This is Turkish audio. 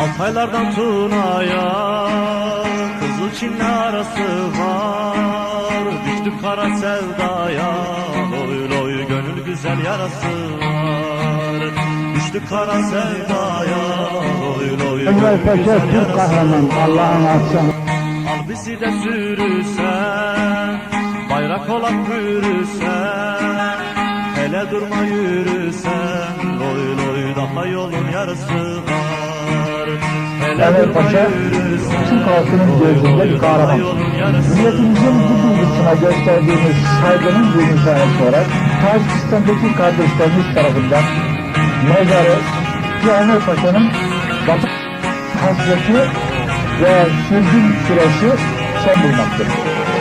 Altaylardan Tuna'ya Kızıl Çin'le arası var. Düştük kara sevdaya Loy loy gönül güzel yarası var. Düştük kara sevdaya Loy loy gönül güzel yarası kahraman Allah'ın atsan. Al bizi de sürürsen Bayrak olan bürürsen Hele durma yürürsen Loy loy daha yolun yarısı var Enver Paşa, Türk halkının gözünde bir kahraman. Milletimizin bu duygusuna gösterdiğimiz saygının bir işareti olarak Tacikistan'daki kardeşlerimiz tarafından mezarı ve Enver Paşa'nın batı hasreti ve sürgün süresi son bulmaktadır.